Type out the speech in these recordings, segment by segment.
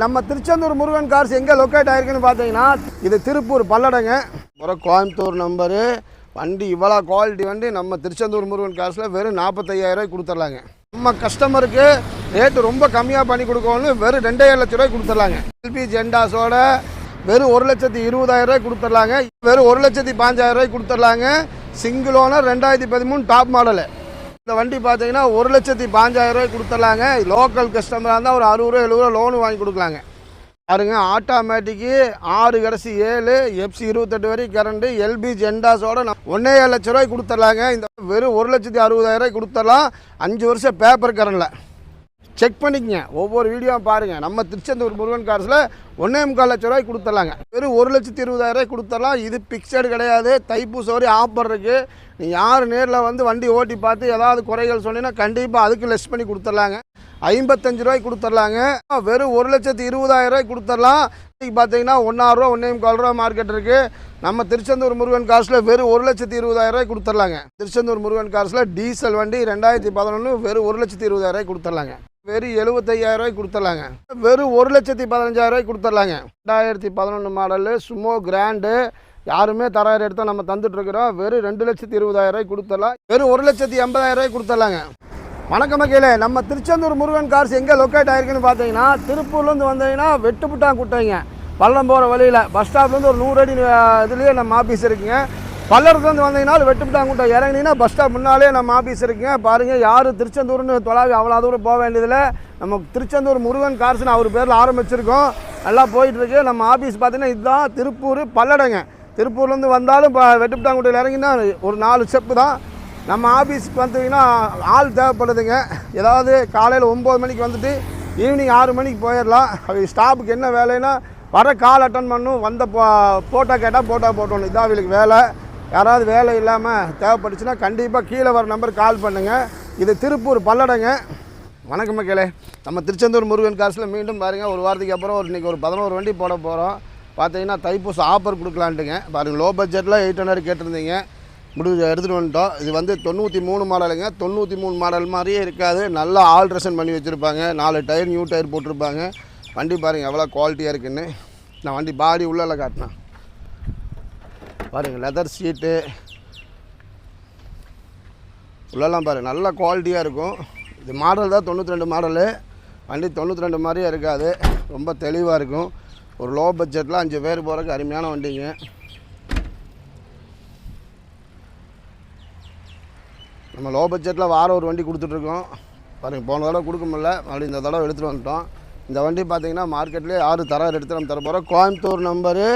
நம்ம திருச்செந்தூர் முருகன் கார்ஸ் எங்கே லொக்கேட் ஆயிருக்குன்னு பார்த்தீங்கன்னா இது திருப்பூர் பல்லடங்க. அப்புறம் கோயம்புத்தூர் நம்பரு வண்டி இவ்வளோ குவாலிட்டி வண்டி நம்ம திருச்செந்தூர் முருகன் கார்ஸில் வெறும் நாற்பத்தையாயிரம் கொடுத்துர்லாங்க. நம்ம கஸ்டமருக்கு ரேட்டு ரொம்ப கம்மியாக பண்ணி கொடுக்கணும்னு வெறும் ரெண்டாயிரம் லட்ச ரூபாய் கொடுத்துர்லாங்க. எல்பி ஜெண்டாஸோட வெறும் ஒரு லட்சத்தி இருபதாயிரம் கொடுத்துர்லாங்க. வெறும் ஒரு லட்சத்தி பாஞ்சாயிரம் ரூபாய் கொடுத்துர்லாங்க. சிங்கிள் ஓனர் ரெண்டாயிரத்தி பதிமூணு டாப் மாடலு இந்த வண்டி பார்த்தீங்கன்னா ஒரு லட்சத்தி பாஞ்சாயிரம் ரூபாய் கொடுத்துட்லாங்க. லோக்கல் கஸ்டமராக இருந்தால் ஒரு அறுபது ரூபா எழுபது ரூபா லோனு வாங்கி கொடுக்கலாங்க. பாருங்க ஆட்டோமேட்டிக்கு ஆறு கடைசி ஏழு எஃப்சி இருபத்தெட்டு வரைக்கும் கரண்டு எல்பி ஜெண்டாஸோட ஒன்றே ஏழு லட்ச ரூபாய் கொடுத்துர்லாங்க இந்த வெறும் ஒரு லட்சத்தி அறுபதாயிரம் ரூபாய் கொடுத்துடலாம். அஞ்சு வருஷம் பேப்பர் கரண்டில் செக் பண்ணிக்கங்க. ஒவ்வொரு வீடியோவும் பாருங்கள் நம்ம திருச்செந்தூர் முருகன் கார்ஸில் ஒன்றே முக்கால் லட்ச ரூபாய்க்கு கொடுத்துர்லாங்க வெறும் ஒரு லட்சத்தி இருபதாயிரம் ரூபாய் கொடுத்துடலாம். இது பிக்சடு கிடையாது. தைப்பூச வரை ஆஃபர் இருக்குது நீ யார் நேரில் வந்து வண்டி ஓட்டி பார்த்து ஏதாவது குறைகள் சொன்னீங்கன்னா கண்டிப்பாக அதுக்கு லெஸ் பண்ணி கொடுத்துட்லாங்க. ஐம்பத்தஞ்சு ரூபாய்க்கு கொடுத்துர்லாங்க வெறும் ஒரு லட்சத்தி இருபதாயிரரூவாய் கொடுத்துடலாம். இன்றைக்கி பார்த்தீங்கன்னா ஒன்றாயிரூவா ஒன்றே முக்கால் ரூபா மார்க்கெட் இருக்குது நம்ம திருச்செந்தூர் முருகன் காசில் வெறும் ஒரு லட்சத்தி இருபதாயிரரூவாய் ரூபாய் கொடுத்துர்லாங்க திருச்செந்தூர் முருகன் காசில் டீசல் வண்டி ரெண்டாயிரத்தி பதினொன்று வெறும் ஒரு லட்சத்தி இருபதாயிரரூவாய் கொடுத்துட்லாங்க. வெறும் எழுபத்தையாயிரம் கொடுத்துடலாங்க. கொடுத்துர்லாங்க வெறும் ஒரு லட்சத்தி பதினஞ்சாயிரம் கொடுத்துடலாங்க. கொடுத்துர்லாங்க ரெண்டாயிரத்தி பதினொன்று மாடலு சுமோ கிராண்டு யாருமே தராயிரம் எடுத்தால் நம்ம தந்துட்டுருக்குறோம். வெறும் ரெண்டு லட்சத்தி இருபதாயிரம் கொடுத்துடலாம். வெறும் ஒரு லட்சத்தி எண்பதாயிரம் கொடுத்துடலாங்க. கொடுத்துர்லாங்க வணக்கம் மக்களே நம்ம திருச்செந்தூர் முருகன் கார்ஸ் எங்கே லொக்கேட் ஆகிருக்குன்னு பார்த்தீங்கன்னா திருப்பூர்லேருந்து வந்தீங்கன்னா வெட்டுப்புட்டான் குட்டைங்க. பள்ளம் போகிற வழியில் பஸ் ஸ்டாப்லேருந்து ஒரு நூறு அடி இதுலேயே நம்ம ஆஃபீஸ் இருக்குங்க. பல்லடத்துலேருந்து வந்தீங்கன்னா வெட்டுப்புட்டான் குட்டை இறங்கினீங்கன்னா பஸ் ஸ்டாப் முன்னாலே நம்ம ஆஃபீஸ் இருக்குங்க. பாருங்கள் யார் திருச்செந்தூர்னு தொலாவி அவ்வளோ தூரம் போக வேண்டியதில்லை. நம்ம திருச்செந்தூர் முருகன் கார்ஸ்னு அவர் பேரில் ஆரம்பிச்சிருக்கோம். நல்லா போயிட்டுருக்கு நம்ம ஆஃபீஸ் பார்த்தீங்கன்னா இதுதான் திருப்பூர் பல்லடங்க. திருப்பூர்லேருந்து வந்தாலும் இப்போ வெட்டுப்புட்டாங்குட்டையில் இறங்கினா ஒரு நாலு ஸ்டெப்பு தான். நம்ம ஆஃபீஸ்க்கு வந்தீங்கன்னா ஆள் தேவைப்படுதுங்க. ஏதாவது காலையில் ஒம்பது மணிக்கு வந்துட்டு ஈவினிங் ஆறு மணிக்கு போயிடலாம். அவங்க ஸ்டாஃபுக்கு என்ன வேலைன்னா வர கால் அட்டன் பண்ணும் வந்த போ ஃபோட்டோ கேட்டால் ஃபோட்டோ போட்டணும் இதான் அவங்களுக்கு வேலை. யாராவது வேலை இல்லாமல் தேவைப்பட்டுச்சுன்னா கண்டிப்பாக கீழே வர நம்பருக்கு கால் பண்ணுங்கள் இது திருப்பூர் பல்லடங்க. வணக்கம் மக்களே. நம்ம திருச்செந்தூர் முருகன் காசில் மீண்டும் பாருங்கள் ஒரு வாரத்துக்கு அப்புறம் ஒரு இன்றைக்கி ஒரு பதினோரு வண்டி போட போகிறோம் பார்த்தீங்கன்னா தைப்பூசம் ஆஃபர் கொடுக்கலான்ட்டுங்க. பாருங்கள் லோ பட்ஜெட்டில் எயிட் ஹண்ட்ரட் கேட்டிருந்தீங்க. முடிஞ்ச எடுத்துகிட்டு வந்துட்டோம். இது வந்து தொண்ணூற்றி மூணு மாடலுங்க. தொண்ணூற்றி மூணு மாடல் மாதிரியே இருக்காது. நல்லா ஆல்ட்ரேஷன் பண்ணி வச்சுருப்பாங்க. நாலு டயர் நியூ டயர் போட்டிருப்பாங்க. வண்டி பாருங்கள் எவ்வளோ குவாலிட்டியாக இருக்குன்னு. நான் வண்டி பாடி உள்ளல காட்டினேன். பாருங்கள் லெதர் சீட்டு உள்ளெல்லாம் பாருங்கள் நல்ல குவாலிட்டியாக இருக்கும். இது மாடல் தான் தொண்ணூற்றி ரெண்டு மாடலு வண்டி தொண்ணூற்றி ரெண்டு மாதிரியே இருக்காது. ரொம்ப தெளிவாக இருக்கும். ஒரு லோ பட்ஜெட்டில் அஞ்சு பேர் போகிறதுக்கு அருமையான வண்டிங்க. நம்ம லோ பட்ஜெட்டில் வாரம் ஒரு வண்டி கொடுத்துட்ருக்கோம். பாருங்கள் போன தடவை கொடுக்க முடியல. மறுபடியும் இந்த தடவை எடுத்துகிட்டு வந்துட்டோம். இந்த வண்டி பார்த்தீங்கன்னா மார்க்கெட்லேயே ஆறு தரம் எடுத்து நம்ம தர போகிறோம் கோயம்புத்தூர் நம்பரு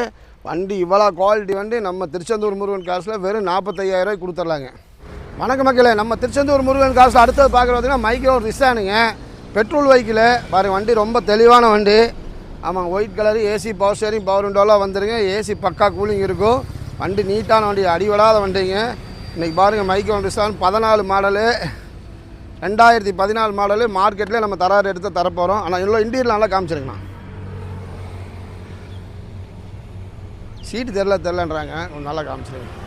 வண்டி இவ்வளோ குவாலிட்டி வண்டி நம்ம திருச்செந்தூர் முருகன் காசில் வெறும் நாற்பத்தையாயிரூவாய்க்கு கொடுத்துர்லாங்க வணக்கம் மக்களே நம்ம திருச்செந்தூர் முருகன் காசில் அடுத்தது பார்க்குறது பார்த்தீங்கன்னா மைக்ரோ ரிசானுங்க பெட்ரோல் வைக்கில் பாருங்கள் வண்டி ரொம்ப தெளிவான வண்டி. ஆமாங்க white colour AC power steering power விண்டோலாம் வந்துருங்க. ஏசி பக்கா கூலிங் இருக்கும். வண்டி நீட்டான வண்டி அடிவடாத வண்டிங்க. இன்றைக்கி பாருங்கள் மைக்ரோ ரிசான் பதினாலு மாடலு ரெண்டாயிரத்தி பதினாலு மாடலு மார்க்கெட்லேயே நம்ம தராறு எடுத்து தரப்போகிறோம் ஆனால் இவ்வளோ இண்டீரியல் நல்லா காமிச்சிருங்கண்ணா சீட்டு தெரில தெரிலன்றாங்க கொஞ்சம் நல்லா காமிச்சிருங்க.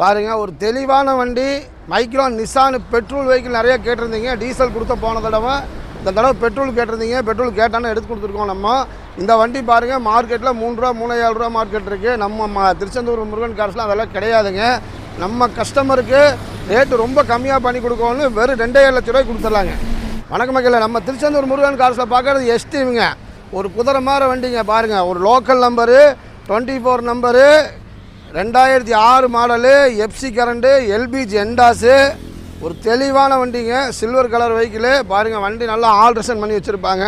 பாருங்கள் ஒரு தெளிவான வண்டி. மைக்ரோ நிசானு பெட்ரோல் வெஹிக்கிள் நிறைய கேட்டிருந்தீங்க. டீசல் கொடுத்த போன தடவை. இந்த தடவை பெட்ரோல் கேட்டிருந்தீங்க. பெட்ரோல் கேட்டானே எடுத்து கொடுத்துருக்கோம் நம்ம. இந்த வண்டி பாருங்கள் மார்க்கெட்டில் மூணு ரூபா மூணு ஏழு ரூபா மார்க்கெட் இருக்குது நம்ம ம திருச்செந்தூர் முருகன் காசுலாம் அதெல்லாம் கிடையாதுங்க. நம்ம கஸ்டமருக்கு ரேட்டு ரொம்ப கம்மியாக பண்ணி கொடுக்கணும்னு வெறும் ரெண்டே ஏழு லட்ச ரூபாய் கொடுத்துர்லாங்க வணக்கம் மக்கள் நம்ம திருச்செந்தூர் முருகன் காசில் பார்க்குறது எஸ்டிவிங்க ஒரு குதிரை மாதிரி வண்டிங்க பாருங்கள் ஒரு local number twenty four number ரெண்டாயிரத்தி ஆறு model FC current LPG endorse ஒரு தெளிவான வண்டிங்க சில்வர் கலர் வெஹிக்கிளு பாருங்கள் வண்டி நல்லா ஆல்ட்ரேஷன் பண்ணி வச்சுருப்பாங்க.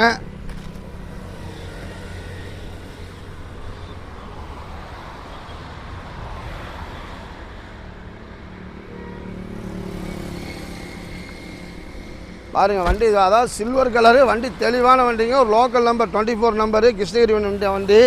பாருங்க வண்டி இது அதாவது சில்வர் கலரு வண்டி தெளிவான வண்டிங்க ஒரு local number twenty four number Krishnagiri வண்டி வண்டி.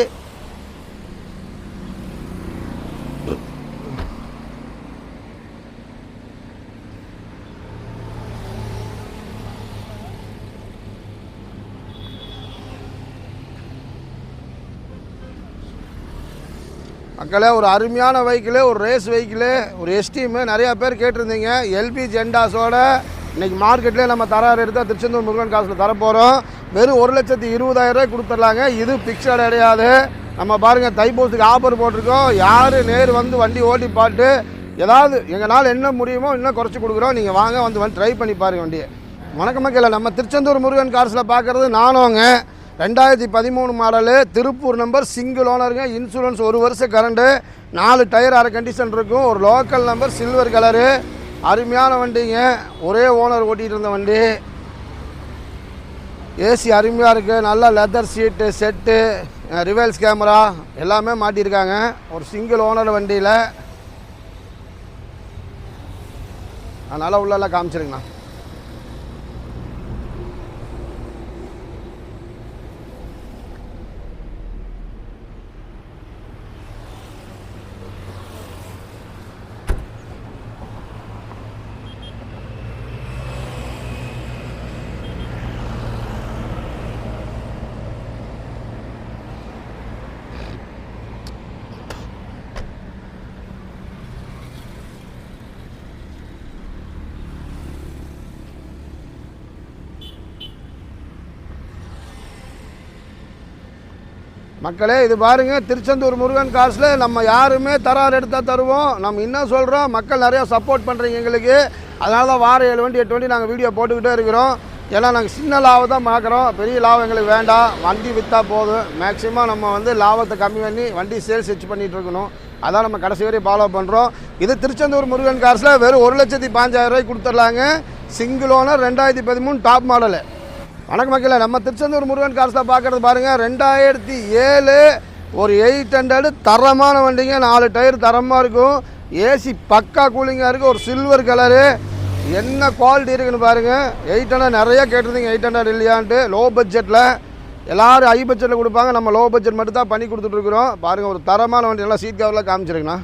மக்களே ஒரு அருமையான வெஹிக்கிளு ஒரு ரேஸ் வெஹிக்கிளு ஒரு எஸ்டீமு நிறையா பேர் கேட்டிருந்தீங்க. எல்பி ஜெண்டாஸோட இன்னைக்கு மார்க்கெட்லேயே நம்ம தராறு எடுத்தால் திருச்செந்தூர் முருகன் காசில் தரப்போகிறோம் வெறும் ஒரு லட்சத்தி இருபதாயிரரூவா ரூபாய் கொடுத்துட்லாங்க. இது பிக்சட் கிடையாது. நம்ம பாருங்கள் தைப்பூசத்துக்கு ஆஃபர் போட்டிருக்கோம். யார் நேர் வந்து வண்டி ஓட்டி பாட்டு ஏதாவது எங்களால் என்ன முடியுமோ இன்னும் குறைச்சி கொடுக்குறோம். நீங்கள் வாங்க வந்து வந்து ட்ரை பண்ணி பாருங்க வண்டியை. வணக்கம் மக்கள் நம்ம திருச்செந்தூர் முருகன் கார்ஸில் பார்க்குறது நானுங்க. ரெண்டாயிரத்தி பதிமூணு மாடலு திருப்பூர் நம்பர் சிங்கிள் ஓனருங்க இன்சூரன்ஸ் ஒரு வருஷம் கரண்டு நாலு டயர் அரை கண்டிஷன் இருக்கும். ஒரு லோக்கல் நம்பர் சில்வர் கலரு அருமையான வண்டிங்க. ஒரே ஓனர் ஓட்டிகிட்டு இருந்த வண்டி. ஏசி அருமையாக இருக்குது நல்ல leather seat set reverse camera எல்லாமே மாட்டியிருக்காங்க ஒரு சிங்கிள் ஓனர் வண்டியில். அதனால் உள்ளெல்லாம் காமிச்சிருங்கண்ணா. மக்களே இது பாருங்க திருச்செந்தூர் முருகன் காசில் நம்ம யாருமே தரார் எடுத்தால் தருவோம். நம்ம இன்னும் சொல்கிறோம் மக்கள் நிறையா சப்போர்ட் பண்ணுறீங்க எங்களுக்கு. அதனால தான் வார ஏழு வண்டி எட்டு வண்டி நாங்கள் வீடியோ போட்டுக்கிட்டே இருக்கிறோம். ஏன்னா நாங்கள் சின்ன லாபம் தான் பார்க்குறோம். பெரிய லாபம் எங்களுக்கு வேண்டாம். வண்டி விற்றா போதும். மேக்ஸிமம் நம்ம வந்து லாபத்தை கம்மி பண்ணி வண்டி சேல்ஸ் ஹெச் பண்ணிகிட்டு இருக்கணும். அதான் நம்ம கடைசி வரையும் ஃபாலோ பண்ணுறோம் இது திருச்செந்தூர் முருகன் காசில் வெறும் ஒரு லட்சத்தி பாஞ்சாயிரம் ரூபாய்க்கு கொடுத்துட்லாங்க. சிங்கிள் ஓனர் ரெண்டாயிரத்தி பதிமூணு டாப் மாடலு வணக்கம் மக்களே நம்ம திருச்செந்தூர் முருகன் கார்ஸில் பார்க்குறது. பாருங்கள் ரெண்டாயிரத்தி ஏழு ஒரு எயிட் ஹண்ட்ரடு தரமான வண்டிங்க நாலு டயர் தரமாக இருக்கும். ஏசி பக்கா கூலிங்காக இருக்குது ஒரு சில்வர் கலரு என்ன குவாலிட்டி இருக்குன்னு பாருங்கள் எயிட் ஹண்ட்ரட் நிறையா கேட்டிருந்தீங்க எயிட் ஹண்ட்ரட் இல்லையான்ட்டு. லோ பட்ஜெட்டில் எல்லோரும் ஹை பட்ஜெட்டில் கொடுப்பாங்க. நம்ம லோ பட்ஜெட் மட்டும் தான் பண்ணி கொடுத்துட்ருக்குறோம் பாருங்கள் ஒரு தரமான வண்டி நல்லா சீட் கவரில் காமிச்சிருங்கண்ணா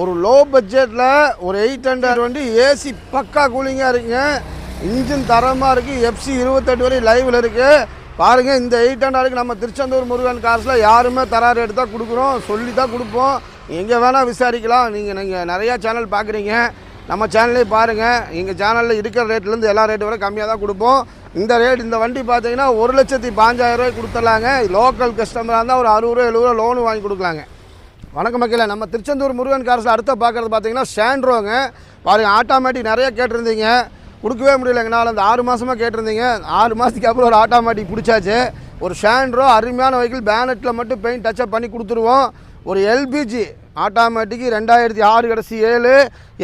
ஒரு லோ பட்ஜெட்டில் ஒரு எயிட் ஹண்ட்ரட் வண்டி ஏசி பக்கா கூலிங்காக இருக்குங்க. இன்ஜின் தரமாக இருக்குது எஃப்சி இருபத்தெட்டு வரை லைவில் இருக்குது பாருங்கள் இந்த எயிட் ஹண்ட்ரடுக்கு நம்ம திருச்செந்தூர் முருகன் காசில் யாருமே தராறு எடுத்தால் கொடுக்குறோம். சொல்லி தான் கொடுப்போம். எங்கே வேணால் விசாரிக்கலாம். நீங்கள் நீங்கள் நிறையா சேனல் பார்க்குறீங்க நம்ம சேனல்லே பாருங்கள் எங்கள் சேனலில் இருக்கிற ரேட்லேருந்து எல்லா ரேட்டு வரை கம்மியாக தான் கொடுப்போம். இந்த ரேட் இந்த வண்டி பார்த்தீங்கன்னா ஒரு லட்சத்தி பாஞ்சாயிரம் ரூபாய் கொடுத்துடலாங்க. லோக்கல் கஸ்டமராக இருந்தால் ஒரு அறுபது ரூபா எழுபது ரூபா லோனு வாங்கி கொடுக்கலாங்க. வணக்கம் மக்களே நம்ம திருச்செந்தூர் முருகன் காரஸில் அடுத்த பார்க்குறது பார்த்தீங்கன்னா ஷேண்ட்ரோங்க. பாருங்க ஆட்டோமேட்டிக் நிறைய கேட்டிருந்தீங்க. கொடுக்கவே முடியலங்கனால அந்த ஆறு மாதமாக கேட்டிருந்தீங்க. ஆறு மாதத்துக்கு அப்புறம் ஒரு ஆட்டோமேட்டிக் பிடிச்சாச்சு. ஒரு ஷேண்ட்ரோ அருமையான வெஹிக்கிள் பேனட்டில் மட்டும் பெயிண்ட் டச்சப் பண்ணி கொடுத்துருவோம். ஒரு எல்பிஜி ஆட்டோமேட்டிக்கு ரெண்டாயிரத்தி ஆறு கடைசி ஏழு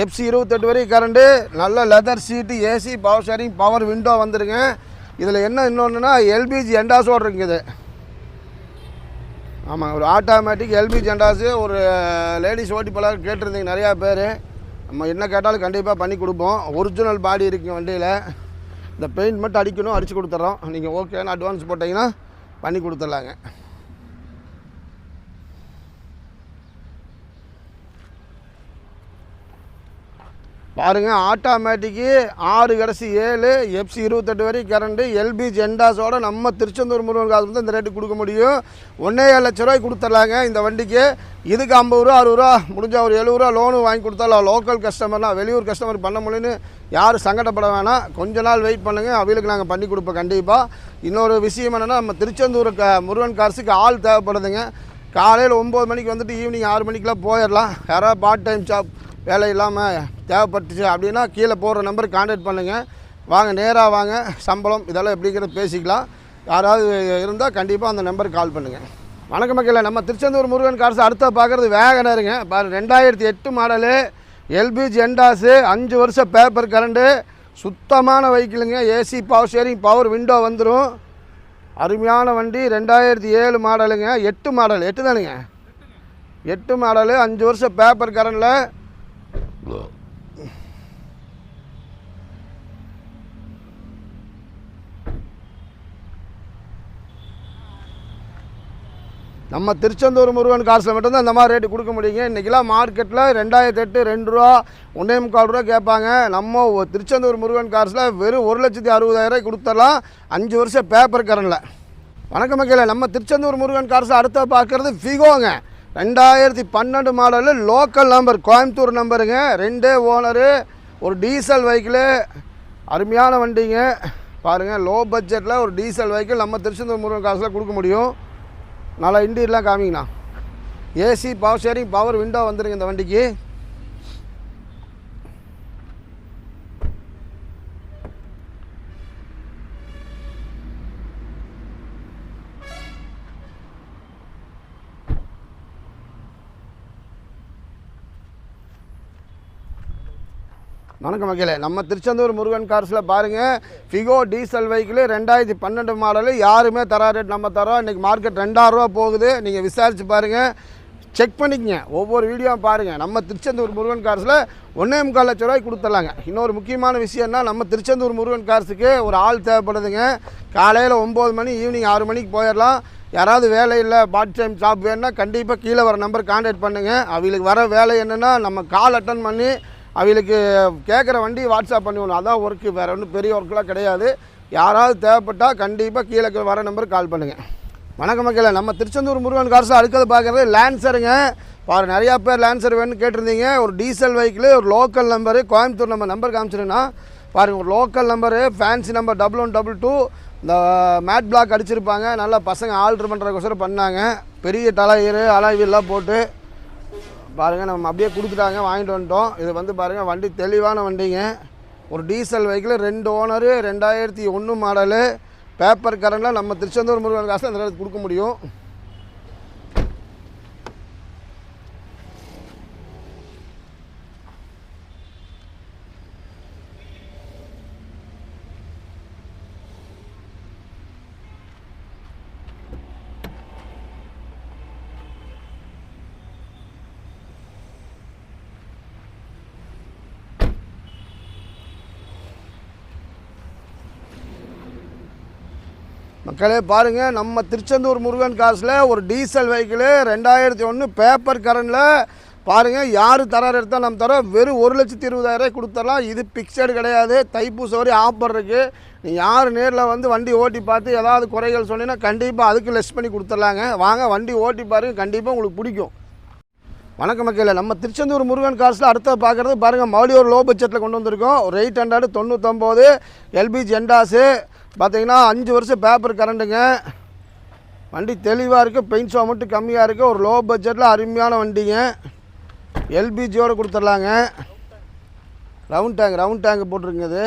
எஃப்சி இருபத்தெட்டு வரைக்கும் கரண்டு நல்ல leather seat AC power steering power window வந்துருங்க. இதில் என்ன இன்னொன்றுனா எல்பிஜி எண்டாஸோடு இருக்குது ஆமாம் ஒரு ஆட்டோமேட்டிக் எல்பி ஜெண்டாஸு ஒரு லேடிஸ் ஓட்டி கேட்டிருந்தீங்க நிறையா பேர். நம்ம என்ன கேட்டாலும் கண்டிப்பாக பண்ணி கொடுப்போம். ஒரிஜினல் பாடி இருக்குது வண்டியில். இந்த பெயிண்ட் மட்டும் அடிக்கணும் அடித்து கொடுத்துட்றோம் நீங்கள் ஓகேன்னு அட்வான்ஸ் போட்டிங்கன்னா பண்ணி கொடுத்துட்லாங்க. பாருங்கள் ஆட்டோமேட்டிக்கு ஆறு கடைசி ஏழு எஃப்சி இருபத்தெட்டு வரைக்கும் கரண்டு எல்பி ஜெண்டாஸோட நம்ம திருச்செந்தூர் முருகன் காசு வந்து இந்த ரேட்டு கொடுக்க முடியும். ஒன்றே ஏழு லட்ச ரூபாய் கொடுத்துட்லாங்க இந்த வண்டிக்கு. இதுக்கு ஐம்பது ரூபா அறுபது ரூபா முடிஞ்சால் ஒரு எழுபது ரூபா லோனு வாங்கி கொடுத்தாலும் லோக்கல் கஸ்டமர்னா வெளியூர் கஸ்டமர் பண்ண முடியும்னு யாரும் சங்கடப்பட வேணாம். கொஞ்ச நாள் வெயிட் பண்ணுங்கள் அவங்களுக்கு நாங்கள் பண்ணி கொடுப்போம் கண்டிப்பாக இன்னொரு விஷயம் என்னென்னா நம்ம திருச்செந்தூர் க முருகன் காசுக்கு ஆள் தேவைப்படுதுங்க. காலையில் ஒம்பது மணிக்கு வந்துட்டு ஈவினிங் ஆறு மணிக்கெலாம் போயிடலாம். யாராவது பார்ட் டைம் ஜாப் வேலை இல்லாமல் தேவைப்பட்டுச்சு அப்படின்னா கீழே போடுற நம்பருக்கு கான்டாக்ட் பண்ணுங்கள் வாங்க நேராக வாங்க. சம்பளம் இதெல்லாம் எப்படிங்கிறது பேசிக்கலாம். யாராவது இருந்தால் கண்டிப்பாக அந்த நம்பருக்கு கால் பண்ணுங்கள் வணக்க மக்களே நம்ம திருச்செந்தூர் முருகன் காசு அடுத்த பார்க்குறது வேகனருங்க பாரு ரெண்டாயிரத்தி எட்டு மாடலு எல்பிஜி எண்டாஸு அஞ்சு வருஷம் பேப்பர் கரண்டு சுத்தமான வெஹிக்கிளுங்க AC power steering power window வந்துடும் அருமையான வண்டி ரெண்டாயிரத்தி ஏழு மாடலுங்க. எட்டு மாடல் எட்டு தானுங்க. எட்டு மாடலு அஞ்சு வருஷம் பேப்பர் கரண்டில் நம்ம திருச்செந்தூர் முருகன் காசில் மட்டும்தான் இந்த மாதிரி ரேட்டு கொடுக்க முடியுங்க. இன்றைக்கெலாம் மார்க்கெட்டில் ரெண்டாயிரத்தி எட்டு ரெண்டு ரூபா ஒன்றே முக்கால் ரூபா கேட்பாங்க. நம்ம திருச்செந்தூர் முருகன் காசில் வெறும் ஒரு லட்சத்தி அறுபதாயிரம் கொடுத்துடலாம். அஞ்சு வருஷம் பேப்பர் கரனில் வணக்கம் மக்களே நம்ம திருச்செந்தூர் முருகன் காசில் அடுத்த பார்க்குறது ஃபிகோங்க ரெண்டாயிரத்தி பன்னெண்டு மாடலு லோக்கல் நம்பர் கோயம்புத்தூர் நம்பருங்க ரெண்டே ஓனரு ஒரு டீசல் வெஹிக்கிளு அருமையான வண்டிங்க. பாருங்கள் லோ பட்ஜெட்டில் ஒரு டீசல் வெஹிக்கிள் நம்ம திருச்செந்தூர் முருகன் காசில் கொடுக்க முடியும். நல்லா இன்டீரியர்லாம் காமிங்கண்ணா. AC power steering power window வந்துடுங்க இந்த வண்டிக்கு. வணக்கம் மக்களே நம்ம திருச்செந்தூர் முருகன் கார்ஸில் பாருங்கள் ஃபிகோ டீசல் வெஹிக்கிள் ரெண்டாயிரத்தி பன்னெண்டு மாடலு யாருமே தரா ரேட் நம்ம தரோம் இன்றைக்கி மார்க்கெட் ரெண்டாயிரரூவா போகுது. நீங்கள் விசாரித்து பாருங்கள் செக் பண்ணிக்கங்க. ஒவ்வொரு வீடியோவும் பாருங்கள் நம்ம திருச்செந்தூர் முருகன் கார்ஸில் ஒன்றே முக்கால் லட்ச ரூபாய்க்கு கொடுத்துடலாங்க. இன்னொரு முக்கியமான விஷயம்னா நம்ம திருச்செந்தூர் முருகன் கார்ஸுக்கு ஒரு ஆள் தேவைப்படுதுங்க. காலையில் ஒம்பது மணி ஈவினிங் ஆறு மணிக்கு போயிடலாம். யாராவது வேலை இல்லை பார்ட் டைம் ஜாப் வேணுன்னா கண்டிப்பாக கீழே வர நம்பர் கான்டாக்ட் பண்ணுங்கள் அவங்களுக்கு வர வேலை என்னென்னா நம்ம கால் அட்டன் பண்ணி அவங்களுக்கு கேட்குற வண்டி வாட்ஸ்அப் பண்ணிவிடணும் அதான் ஒர்க்கு வேறு ஒன்றும் பெரிய ஒர்க்கெலாம் கிடையாது. யாராவது தேவைப்பட்டால் கண்டிப்பாக கீழே வர நம்பருக்கு கால் பண்ணுங்கள் வணக்க மக்களை நம்ம திருச்செந்தூர் முருகன் காசு அடுக்கிறது பார்க்குறது லேன்சருங்க பாரு நிறையா பேர் லேன்சர் வேணும்னு கேட்டிருந்தீங்க. ஒரு டீசல் வெஹிக்கிள் ஒரு லோக்கல் நம்பரு கோயம்புத்தூர் நம்ம நம்பர் காமிச்சிருங்கன்னா பாருங்கள் ஒரு local number fancy number double one double two இந்த மேட் பிளாக் அடிச்சிருப்பாங்க. நல்லா பசங்க ஆல்ட்ரு பண்ணுறக்கோசரம் பண்ணாங்க. பெரிய தலையீர் அலாய்வெல்லாம் போட்டு. பாருங்கள் நம்ம அப்படியே கொடுத்துட்டாங்க வாங்கிட்டு வந்துட்டோம். இது வந்து பாருங்கள் வண்டி தெளிவான வண்டிங்க. ஒரு டீசல் வெஹிக்கிள் ரெண்டு ஓனரு ரெண்டாயிரத்தி ஒன்று மாடலு பேப்பர் கரண்டில் நம்ம திருச்செந்தூர் முருகன் காசு அந்த நேரத்துக்கு கொடுக்க முடியும். மக்களே பாருங்கள் நம்ம திருச்செந்தூர் முருகன் காசில் ஒரு டீசல் வெஹிக்கிளு ரெண்டாயிரத்தி ஒன்று பேப்பர் கரண்டில். பாருங்கள் யார் தரார் எடுத்தால் நம்ம தரோம். வெறும் ஒரு லட்சத்தி இருபதாயிரம் கொடுத்துடலாம் இது பிக்சடு கிடையாது. தைப்பூச வரை ஆஃபர் இருக்குது நீ யார் நேரில் வந்து வண்டி ஓட்டி பார்த்து ஏதாவது குறைகள் சொன்னீங்கன்னா கண்டிப்பாக அதுக்கு லெஸ் பண்ணி கொடுத்துட்லாங்க வாங்க வண்டி ஓட்டி பாருங்கள் கண்டிப்பாக உங்களுக்கு பிடிக்கும். வணக்கம் மக்கள் நம்ம திருச்செந்தூர் முருகன் காசில் அடுத்த பார்க்குறது பாருங்கள் மறுபடியும் ஒரு லோ பட்ஜெட்டில் கொண்டு வந்திருக்கோம். ஒரு எயிட் ஹண்ட்ரட் தொண்ணூத்தொம்போது எல்பிஜி எண்டாஸு பார்த்தீங்கன்னா அஞ்சு வருஷம் பேப்பர் கரண்ட்டுங்க வண்டி தெளிவாக இருக்குது பெயிண்ட் ஷோ மட்டும் கம்மியாக இருக்குது ஒரு லோ பட்ஜெட்டில் அருமையான வண்டிங்க. எல்பிஜியோடு கொடுத்துர்லாங்க ரவுண்ட் டேங்க் ரவுண்ட் டேங்க் போட்டிருக்குங்க இது.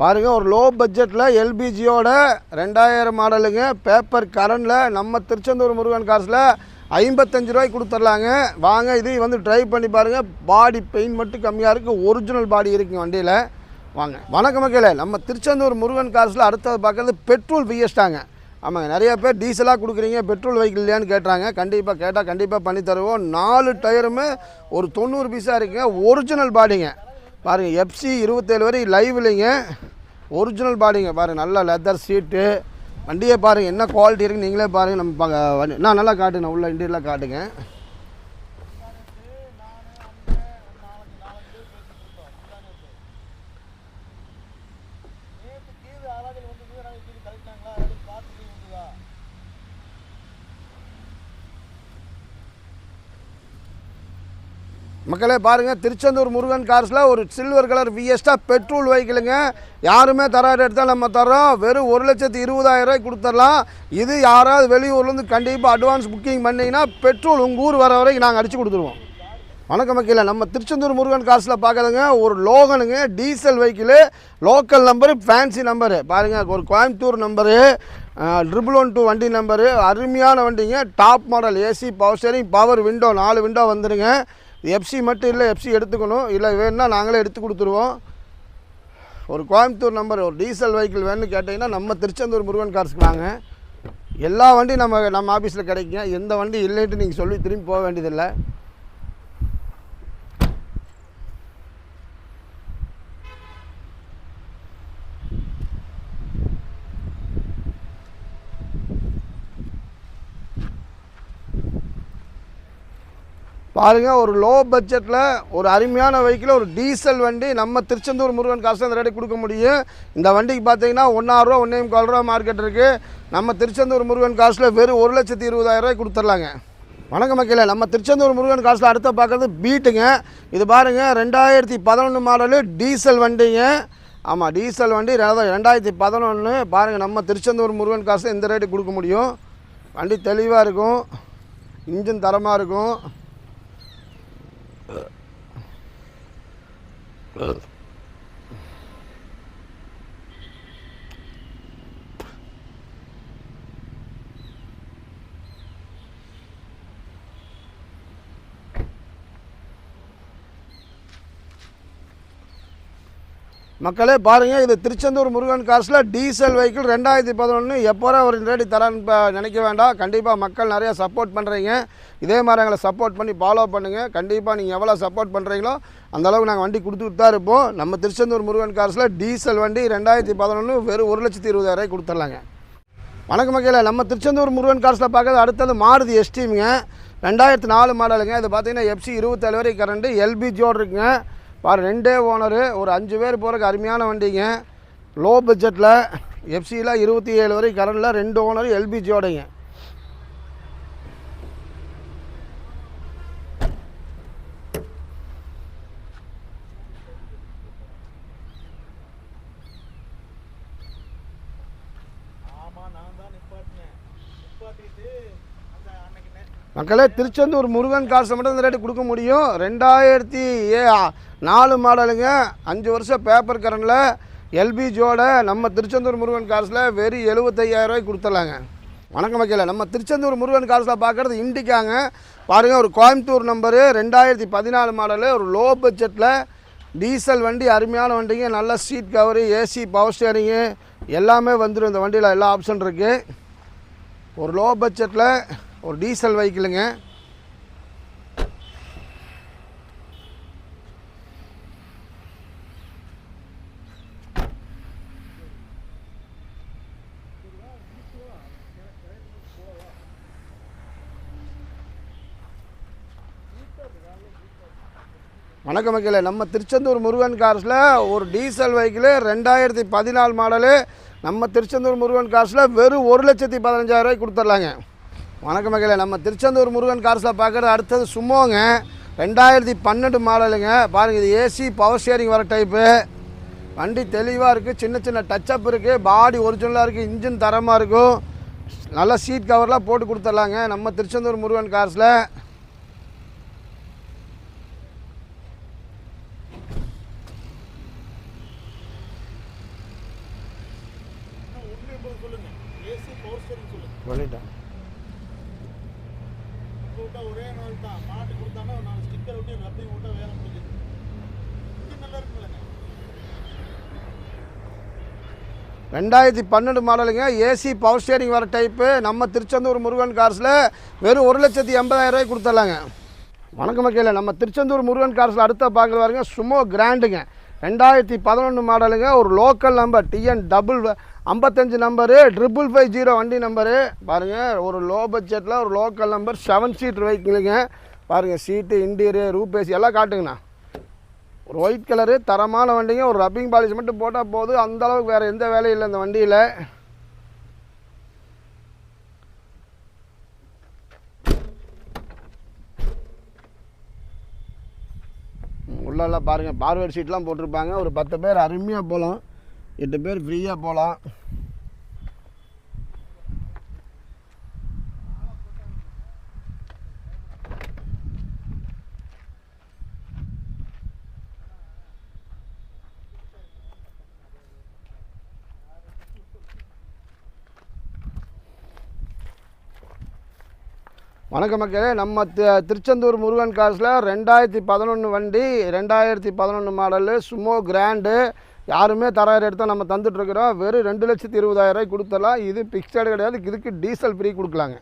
பாருங்கள் ஒரு லோ பட்ஜெட்டில் எல்பிஜியோட ரெண்டாயிரம் மாடலுங்க. பேப்பர் கரண்டில் நம்ம திருச்செந்தூர் முருகன் காசில் ஐம்பத்தஞ்சு ரூபாய்க்கு கொடுத்துர்லாங்க. வாங்க இது வந்து ட்ரை பண்ணி பாருங்கள் பாடி பெயின் மட்டும் கம்மியாக இருக்குது ஒரிஜினல் பாடி இருக்குங்க வண்டியில். வாங்க வணக்கம் மக்களே. நம்ம திருச்செந்தூர் முருகன் காசில் அடுத்தது பார்க்குறது பெட்ரோல் பிஎஸ்டாங்க ஆமாங்க நிறைய பேர் டீசலாக கொடுக்குறீங்க பெட்ரோல் வெஹிக்கிள் இல்லையான்னு கேட்டாங்க கண்டிப்பாக கேட்டால் கண்டிப்பாக பண்ணி தருவோம். நாலு டயருமே ஒரு தொண்ணூறு பீஸாக இருக்குங்க. ஒரிஜினல் பாடிங்க பாருங்கள் எஃப்சி இருபத்தேழு வரை லைவ் இல்லைங்க. ஒரிஜினல் பாடிங்க பாருங்கள் நல்ல லெதர் சீட்டு வண்டியே பாருங்கள் என்ன குவாலிட்டி இருக்குன்னு நீங்களே பாருங்கள் நம்ம நான் நல்லா காட்டுங்க உள்ள இன்டீரியலாக காட்டுங்க. மக்களே பாருங்கள் திருச்செந்தூர் முருகன் கார்ஸில் ஒரு சில்வர் கலர் விஎஸ்டா பெட்ரோல் வெஹிக்கிளுங்க யாருமே தராரு எடுத்தால் நம்ம தரோம் வெறும் ஒரு லட்சத்து இருபதாயிரம் கொடுத்துடலாம். இது யாராவது வெளியூர்லேருந்து கண்டிப்பாக அட்வான்ஸ் புக்கிங் பண்ணிங்கன்னா பெட்ரோல் உங்கள் ஊர் வர வரைக்கும் நாங்கள் அடித்து கொடுத்துருவோம். வணக்கம் மக்களே நம்ம திருச்செந்தூர் முருகன் காசில் பார்க்குறதுங்க ஒரு லோகனுங்க diesel vehicle local number fancy number பாருங்கள் ஒரு Coimbatore number triple one two வண்டி நம்பரு அருமையான வண்டிங்க. Top model AC power steering power window நாலு விண்டோ வந்துடுங்க எஃப்சி மட்டும் இல்லை எஃப்சி எடுத்துக்கணும். இல்லை வேணும்னா நாங்களே எடுத்து கொடுத்துருவோம். ஒரு கோயம்புத்தூர் நம்பர் ஒரு டீசல் வெஹிக்கிள் வேணும்னு கேட்டிங்கன்னா நம்ம திருச்செந்தூர் முருகன் கார்ஸ்க்கு வாங்க. எல்லா வண்டியும் நம்ம நம்ம ஆஃபீஸில் கிடைக்குங்க. எந்த வண்டி இல்லைன்ட்டு நீங்கள் சொல்லி திரும்பி போக வேண்டியதில்லை. பாருங்க ஒரு லோ பட்ஜெட்டில் ஒரு அருமையான வெஹிக்கிள் ஒரு டீசல் வண்டி நம்ம திருச்செந்தூர் முருகன் காசு அந்த ரேட்டு கொடுக்க முடியும். இந்த வண்டிக்கு பார்த்தீங்கன்னா ஒன்றாயிரரூவா ஒன்றே முக்கால் ரூபா மார்க்கெட் இருக்குது நம்ம திருச்செந்தூர் முருகன் காசில் வெறும் ஒரு லட்சத்தி இருபதாயிரம் ரூபாய் கொடுத்துர்லாங்க. வணக்கம் மக்களே நம்ம திருச்செந்தூர் முருகன் காசில் அடுத்த பார்க்குறது பீட்டுங்க. இது பாருங்கள் ரெண்டாயிரத்தி பதினொன்று மாடலு டீசல் வண்டிங்க. ஆமாம் டீசல் வண்டி ரெண்டாயிரத்தி பதினொன்று பாருங்கள் நம்ம திருச்செந்தூர் முருகன் காசு இந்த ரேட்டு கொடுக்க முடியும். வண்டி தெளிவாக இருக்கும். இன்ஜின் தரமாக இருக்கும். Uh. Uh. மக்களே பாருங்கள் இது திருச்செந்தூர் முருகன் காசில் டீசல் வெஹிக்கிள் ரெண்டாயிரத்தி பதினொன்று எப்போ ஒரு ரேடி தரேன்னு இப்போ நினைக்க வேண்டாம். கண்டிப்பாக மக்கள் நிறையா சப்போர்ட் பண்ணுறீங்க இதே மாதிரி எங்களை சப்போர்ட் பண்ணி ஃபாலோ பண்ணுங்கள் கண்டிப்பாக நீங்கள் எவ்வளோ சப்போர்ட் பண்ணுறீங்களோ அந்தளவுக்கு நாங்கள் வண்டி கொடுத்துட்டு தான் இருப்போம். நம்ம திருச்செந்தூர் முருகன் காசில் டீசல் வண்டி ரெண்டாயிரத்தி பதினொன்று வெறும் ஒரு லட்சத்தி இருபதாயிரம் கொடுத்துர்லாங்க. வணக்கம் மக்களே நம்ம திருச்செந்தூர் முருகன் கார்ஸில் பார்க்கறது அடுத்தது மாருதி எஸ்டிமுங்க ரெண்டாயிரத்து நாலு மாடலுங்க இது பார்த்தீங்கன்னா எஃப்சி இருபத்தேழு வரை கரண்ட்டு எல்பிஜியோடு இருக்குங்க. பாரு ரெண்டே ஓனரு ஒரு அஞ்சு பேர் போகிறக்கு அருமையான வண்டிங்க. லோ பட்ஜெட்டில் எஃப்சியில் இருபத்தி ஏழு வரை கரண்டில் ரெண்டு ஓனர் எல்பிஜியோடைங்க ஆமா நான் தான் நிப்பாட்டினேன். நிப்பாட்டிட்டு மக்களே திருச்செந்தூர் முருகன் கார்ஸை மட்டும் இந்த ரேட்டு கொடுக்க முடியும். ரெண்டாயிரத்தி ஏ நாலு மாடலுங்க. அஞ்சு வருஷம் பேப்பர் கரண்டில் எல்பிஜியோட நம்ம திருச்செந்தூர் முருகன் கார்ஸில் வெறும் எழுபத்தையாயிரரூவாய்க்கு கொடுத்துடலாங்க. வணக்கம் வைக்கல நம்ம திருச்செந்தூர் முருகன் கார்ஸில் பார்க்குறது இண்டிக்காங்க. பாருங்கள் ஒரு கோயம்புத்தூர் நம்பரு ரெண்டாயிரத்தி பதினாலு மாடலு ஒரு லோ பட்ஜெட்டில் டீசல் வண்டி அருமையான வண்டிங்க. நல்ல seat cover AC power steering எல்லாமே வந்துடும் இந்த வண்டியில் எல்லா ஆப்ஷன் இருக்குது ஒரு லோ பட்ஜெட்டில் ஒரு டீசல் வெஹிக்கிளுங்க வணக்கம் மக்களே நம்ம திருச்செந்தூர் முருகன் கார்ஸில் ஒரு டீசல் வெஹிக்கிள் ரெண்டாயிரத்தி பதினாலு மாடலு. நம்ம திருச்செந்தூர் முருகன் கார்ஸில் வெறும் ஒரு லட்சத்தி பதினஞ்சாயிரரூவாய்க்கு கொடுத்துட்லாங்க கொடுத்துர்லாங்க. வணக்கம் மகளே நம்ம திருச்செந்தூர் முருகன் கார்ஸில் பார்க்குறது அடுத்தது சுமோங்க ரெண்டாயிரத்தி பன்னெண்டு மாடலுங்க. பாருங்கள் இது ஏசி பவர் ஸ்டேரிங் வர டைப்பு வண்டி தெளிவாக இருக்குது சின்ன சின்ன டச்சப் இருக்குது பாடி ஒரிஜினலாக இருக்குது இன்ஜின் தரமாக இருக்கும். நல்ல சீட் கவர்லாம் போட்டு கொடுத்துட்லாங்க. நம்ம திருச்செந்தூர் முருகன் கார்ஸில் இன்னும் ஒன்று எண்பது சொல்லுங்க ஏசி பவர் ஸ்டேரிங் சொல்லுங்க சொல்லிட்டேன் உங்க விட்டா ஒரே நாள் தான் மாட்டு கொடுத்தானா ஒரு நாலு ஸ்டிக்கர் விட்டு ரப்பையும் விட்டா வேலை முடிஞ்சது இது நல்லா இருக்குல்லங்க ரெண்டாயிரத்தி பன்னெண்டு மாடலுங்க. ஏசி பவர் ஸ்டேரிங் வர டைப்பு நம்ம திருச்செந்தூர் முருகன் கார்ஸில் வெறும் ஒரு லட்சத்தி எண்பதாயிரம் ரூபாய்க்கு கொடுத்துர்லாங்க வணக்கம் மக்களே நம்ம திருச்செந்தூர் முருகன் கார்ஸில் அடுத்த பார்க்குற பாருங்க. சுமோ கிராண்டுங்க. ரெண்டாயிரத்தி பதினொன்று மாடலுங்க. ஒரு லோக்கல் நம்பர் டிஎன் டபுள் ஐம்பத்தஞ்சு நம்பரு ட்ரிபிள் ஃபைவ் ஜீரோ வண்டி நம்பரு பாருங்கள் ஒரு லோ பட்ஜெட்டில் ஒரு லோக்கல் நம்பர் செவன் சீட் வெஹிக்கிளுங்க பாருங்கள் சீட்டு இன்டீரியர் ரூபேசி எல்லாம் காட்டுங்கண்ணா. ஒரு ஒயிட் கலரு தரமான வண்டிங்க ஒரு ரப்பிங் பாலிஷ் மட்டும் போட்டால் போதும் அந்த அளவுக்கு வேறு எந்த வேலையும் இல்லை இந்த வண்டியில். உள்ளெல்லாம் பாருங்கள் பார்வேர்ட் சீட்லாம் போட்டிருப்பாங்க. ஒரு பத்து பேர் அருமையாக போகலாம் எட்டு பேர் ஃப்ரீயாக போகலாம் வணக்கம் மக்களே நம்ம திருச்செந்தூர் முருகன் காசில் ரெண்டாயிரத்தி பதினொன்று வண்டி ரெண்டாயிரத்தி பதினொன்று மாடலு சுமோ கிராண்டு யாருமே தராயிரம் எடுத்தால் நம்ம தந்துட்டுருக்குறோம் வெறும் ரெண்டு லட்சத்தி இருபதாயிரம் கொடுத்தலாம் இது பிக்சடு கிடையாது. இதுக்கு டீசல் ஃப்ரீ கொடுக்கலாங்க.